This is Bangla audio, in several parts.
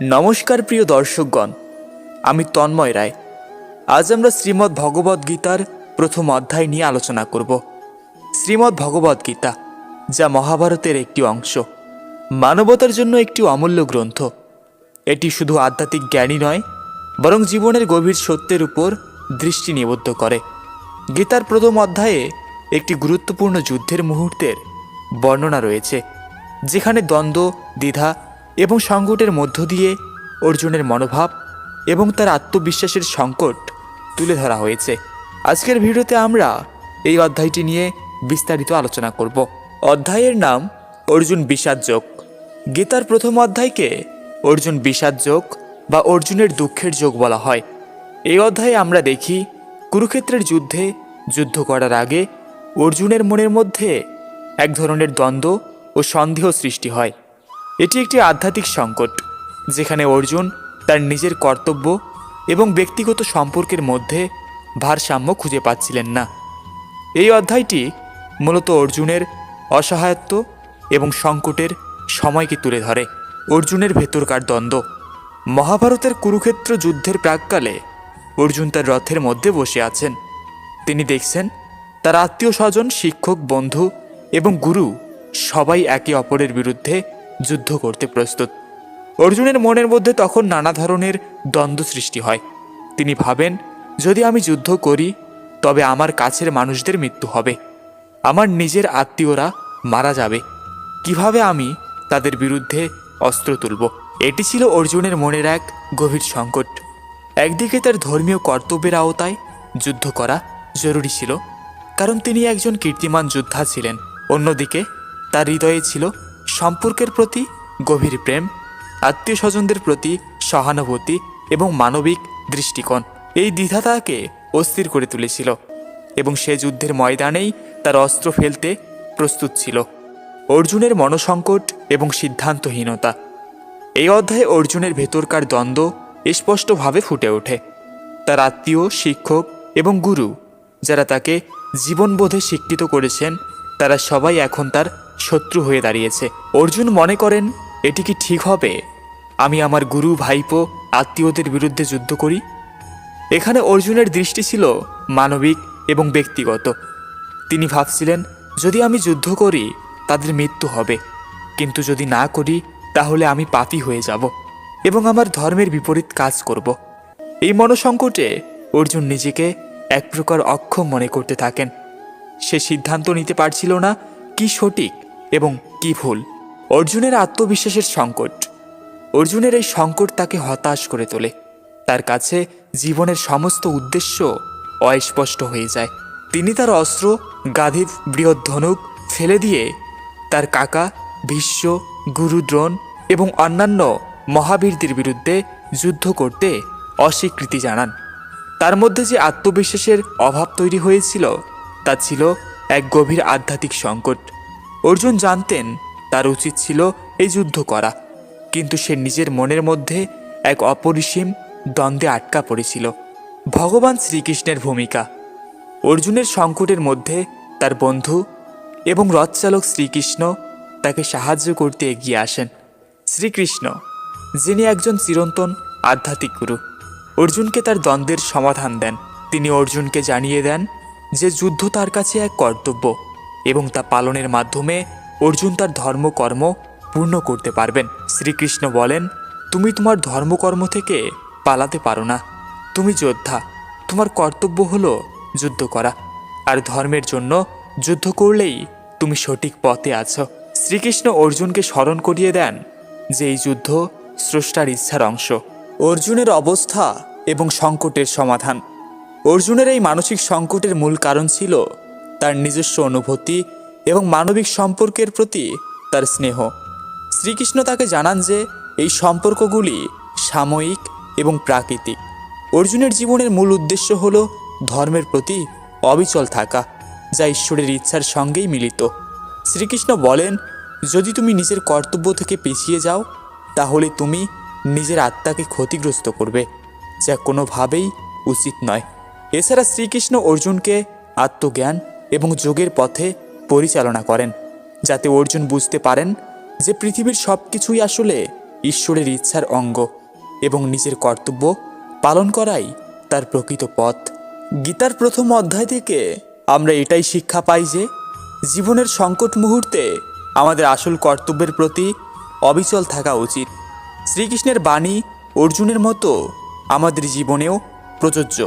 নমস্কার প্রিয় দর্শকগণ, আমি তন্ময় রায়। আজ আমরা শ্রীমদ্ ভগবদ্ গীতার প্রথম অধ্যায় নিয়ে আলোচনা করব। শ্রীমদ্ ভগবদ্ গীতা, যা মহাভারতের একটি অংশ। মানবতার জন্য একটি অমূল্য গ্রন্থ। এটি শুধু আধ্যাত্মিক জ্ঞানই নয়, বরং জীবনের গভীর সত্যের উপর দৃষ্টি নিবদ্ধ করে। গীতার প্রথম অধ্যায়ে একটি গুরুত্বপূর্ণ যুদ্ধের মুহূর্তের বর্ণনা রয়েছে, যেখানে দ্বন্দ্ব, দ্বিধা এবং সংকটের মধ্য দিয়ে অর্জুনের মনোভাব এবং তার আত্মবিশ্বাসের সংকট তুলে ধরা হয়েছে। আজকের ভিডিওতে আমরা এই অধ্যায়টি নিয়ে বিস্তারিত আলোচনা করব। অধ্যায়ের নাম অর্জুন বিষাদ যোগ। গীতার প্রথম অধ্যায়কে অর্জুন বিষাদ যোগ বা অর্জুনের দুঃখের যোগ বলা হয়। এই অধ্যায়ে আমরা দেখি, কুরুক্ষেত্রের যুদ্ধে যুদ্ধ করার আগে অর্জুনের মনের মধ্যে এক ধরনের দ্বন্দ্ব ও সন্দেহ সৃষ্টি হয়। এটি একটি আধ্যাত্মিক সংকট, যেখানে অর্জুন তার নিজের কর্তব্য এবং ব্যক্তিগত সম্পর্কের মধ্যে ভারসাম্য খুঁজে পাচ্ছিলেন না। এই অধ্যায়টি মূলত অর্জুনের অসহায়ত্ব এবং সংকটের সময়কে তুলে ধরে। অর্জুনের ভেতরকার দ্বন্দ্ব, মহাভারতের কুরুক্ষেত্র যুদ্ধের প্রাককালে অর্জুন তার রথের মধ্যে বসে আছেন। তিনি দেখছেন, তার আত্মীয় স্বজন, শিক্ষক, বন্ধু এবং গুরু সবাই একে অপরের বিরুদ্ধে যুদ্ধ করতে প্রস্তুত। অর্জুনের মনের মধ্যে তখন নানা ধরনের দ্বন্দ্ব সৃষ্টি হয়। তিনি ভাবেন, যদি আমি যুদ্ধ করি, তবে আমার কাছের মানুষদের মৃত্যু হবে। আমার নিজের আত্মীয়রা মারা যাবে। কীভাবে আমি তাদের বিরুদ্ধে অস্ত্র তুলব? এটি ছিল অর্জুনের মনের এক গভীর সংকট। একদিকে তার ধর্মীয় কর্তব্যের আওতায় যুদ্ধ করা জরুরি ছিল, কারণ তিনি একজন কীর্তিমান যোদ্ধা ছিলেন। অন্যদিকে তার হৃদয়ে ছিল সম্পর্কের প্রতি গভীর প্রেম, আত্মীয় স্বজনদের প্রতি সহানুভূতি এবং মানবিক দৃষ্টিকোণ এই দ্বিধা তাকে অস্থির করে তুলেছিল এবং সে যুদ্ধের ময়দানেই তার অস্ত্র ফেলতে প্রস্তুত ছিল। অর্জুনের মনসংকট এবং সিদ্ধান্তহীনতা। এই অধ্যায়ে অর্জুনের ভেতরকার দ্বন্দ্ব স্পষ্টভাবে ফুটে ওঠে। তার আত্মীয়, শিক্ষক এবং গুরু যারা তাকে জীবনবোধে শিক্ষিত করেছেন, তারা সবাই এখন তার শত্রু হয়ে দাঁড়িয়েছে। অর্জুন মনে করেন, এটি কি ঠিক হবে? আমি আমার গুরু, ভাইপো, আত্মীয়দের বিরুদ্ধে যুদ্ধ করি? এখানে অর্জুনের দৃষ্টি ছিল মানবিক এবং ব্যক্তিগত। তিনি ভাবছিলেন, যদি আমি যুদ্ধ করি, তাদের মৃত্যু হবে। কিন্তু যদি না করি, তাহলে আমি পাপি হয়ে যাব এবং আমার ধর্মের বিপরীত কাজ করব। এই মনসংকটে অর্জুন নিজেকে এক প্রকার অক্ষম মনে করতে থাকেন। সে সিদ্ধান্ত নিতে পারছিল না কি সঠিক। এবং কি ভুল? অর্জুনের আত্মবিশ্বাসের সংকট। অর্জুনের এই সংকট তাকে হতাশ করে তোলে। তার কাছে জীবনের সমস্ত উদ্দেশ্য অস্পষ্ট হয়ে যায়। তিনি তার অস্ত্র গাধি বৃহৎ ধনুক ফেলে দিয়ে তার কাকা, ভীষ্ম, গুরু দ্রোণ এবং অন্যান্য মহাবীরদের বিরুদ্ধে যুদ্ধ করতে অস্বীকৃতি জানান। তার মধ্যে যে আত্মবিশ্বাসের অভাব তৈরি হয়েছিল, তা ছিল এক গভীর আধ্যাত্মিক সংকট। অর্জুন জানতেন তার উচিত ছিল এই যুদ্ধ করা, কিন্তু সে নিজের মনের মধ্যে এক অপরিসীম দ্বন্দ্বে আটকা পড়েছিল। ভগবান শ্রীকৃষ্ণের ভূমিকা, অর্জুনের সংকটের মধ্যে তার বন্ধু এবং রথচালক শ্রীকৃষ্ণ তাকে সাহায্য করতে এগিয়ে আসেন। শ্রীকৃষ্ণ, যিনি একজন চিরন্তন আধ্যাত্মিক গুরু, অর্জুনকে তার দ্বন্দ্বের সমাধান দেন। তিনি অর্জুনকে জানিয়ে দেন যে যুদ্ধ তার কাছে এক কর্তব্য। এবং তা পালনের মাধ্যমে অর্জুন তার ধর্মকর্ম পূর্ণ করতে পারবেন। শ্রীকৃষ্ণ বলেন, তুমি তোমার ধর্মকর্ম থেকে পালাতে পারো না। তুমি যোদ্ধা। তোমার কর্তব্য হলো যুদ্ধ করা। আর ধর্মের জন্য যুদ্ধ করলেই তুমি সঠিক পথে আছো। শ্রীকৃষ্ণ অর্জুনকে স্মরণ করিয়ে দেন যে এই যুদ্ধ স্রষ্টার ইচ্ছার অংশ। অর্জুনের অবস্থা এবং সংকটের সমাধান। অর্জুনের এই মানসিক সংকটের মূল কারণ ছিল তার নিজস্ব অনুভূতি এবং মানবিক সম্পর্কের প্রতি তার স্নেহ। শ্রীকৃষ্ণ তাকে জানান যে, এই সম্পর্কগুলি সাময়িক এবং প্রাকৃতিক। অর্জুনের জীবনের মূল উদ্দেশ্য হল ধর্মের প্রতি অবিচল থাকা, যা ঈশ্বরের ইচ্ছার সঙ্গেই মিলিত। শ্রীকৃষ্ণ বলেন, যদি তুমি নিজের কর্তব্য থেকে পিছিয়ে যাও, তাহলে তুমি নিজের আত্মাকে ক্ষতিগ্রস্ত করবে, যা কোনোভাবেই উচিত নয়। এছাড়া শ্রীকৃষ্ণ অর্জুনকে আত্মজ্ঞান এবং যোগের পথে পরিচালনা করেন, যাতে অর্জুন বুঝতে পারেন যে পৃথিবীর সব কিছুই আসলে ঈশ্বরের ইচ্ছার অঙ্গ এবং নিজের কর্তব্য পালন করাই তার প্রকৃত পথ। গীতার প্রথম অধ্যায় থেকে আমরা এটাই শিক্ষা পাই যে জীবনের সংকট মুহূর্তে আমাদের আসল কর্তব্যের প্রতি অবিচল থাকা উচিত। শ্রীকৃষ্ণের বাণী অর্জুনের মতো আমাদের জীবনেও প্রযোজ্য।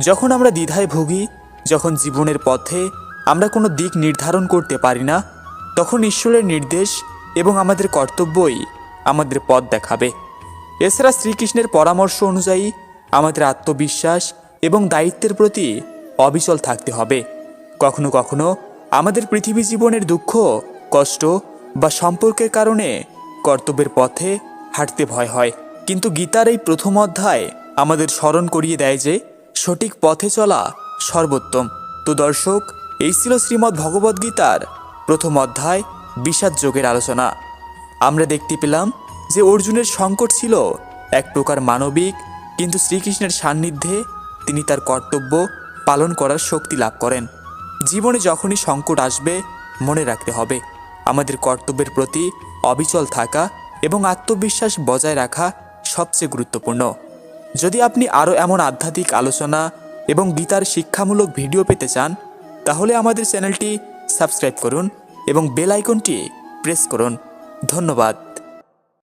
যখন আমরা দ্বিধায় ভুগি যখন জীবনের পথে আমরা কোনো দিক নির্ধারণ করতে পারি না, তখন ঈশ্বরের নির্দেশ এবং আমাদের কর্তব্যই আমাদের পথ দেখাবে। এছাড়া শ্রীকৃষ্ণের পরামর্শ অনুযায়ী আমাদের আত্মবিশ্বাস এবং দায়িত্বের প্রতি অবিচল থাকতে হবে। কখনো কখনো আমাদের পৃথিবী জীবনের দুঃখ, কষ্ট বা সম্পর্কের কারণে কর্তব্যের পথে হাঁটতে ভয় হয়। কিন্তু গীতার এই প্রথম অধ্যায় আমাদের স্মরণ করিয়ে দেয় যে সঠিক পথে চলা সর্বোত্তম। তো দর্শক, এই ছিল শ্রীমদ্ ভগবদ্গীতার প্রথম অধ্যায়, বিষাদ যোগের আলোচনা। আমরা দেখতে পেলাম যে অর্জুনের সংকট ছিল এক প্রকার মানবিক, কিন্তু শ্রীকৃষ্ণের সান্নিধ্যে তিনি তার কর্তব্য পালন করার শক্তি লাভ করেন। জীবনে যখনই সংকট আসবে, মনে রাখতে হবে, আমাদের কর্তব্যের প্রতি অবিচল থাকা এবং আত্মবিশ্বাস বজায় রাখা সবচেয়ে গুরুত্বপূর্ণ। যদি আপনি আরও এমন আধ্যাত্মিক আলোচনা এবং গীতার শিক্ষামূলক ভিডিও পেতে চান, তাহলে আমাদের চ্যানেলটি সাবস্ক্রাইব করুন এবং বেল আইকনটি প্রেস করুন। ধন্যবাদ।